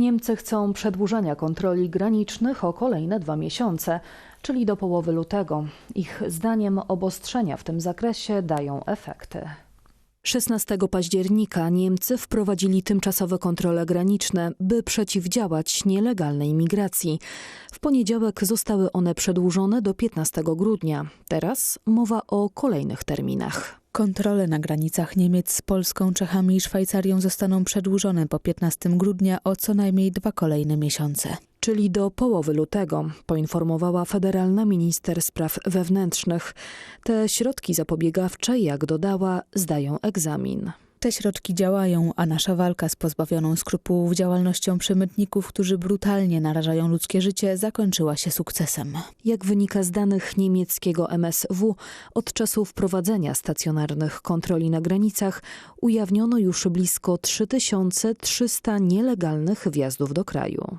Niemcy chcą przedłużenia kontroli granicznych o kolejne dwa miesiące, czyli do połowy lutego. Ich zdaniem obostrzenia w tym zakresie dają efekty. 16 października Niemcy wprowadzili tymczasowe kontrole graniczne, by przeciwdziałać nielegalnej migracji. W poniedziałek zostały one przedłużone do 15 grudnia. Teraz mowa o kolejnych terminach. Kontrole na granicach Niemiec z Polską, Czechami i Szwajcarią zostaną przedłużone po 15 grudnia o co najmniej dwa kolejne miesiące. Czyli do połowy lutego, poinformowała federalna minister spraw wewnętrznych. Te środki zapobiegawcze, jak dodała, zdają egzamin. Te środki działają, a nasza walka z pozbawioną skrupułów działalnością przemytników, którzy brutalnie narażają ludzkie życie, zakończyła się sukcesem. Jak wynika z danych niemieckiego MSW, od czasu wprowadzenia stacjonarnych kontroli na granicach ujawniono już blisko 3300 nielegalnych wjazdów do kraju.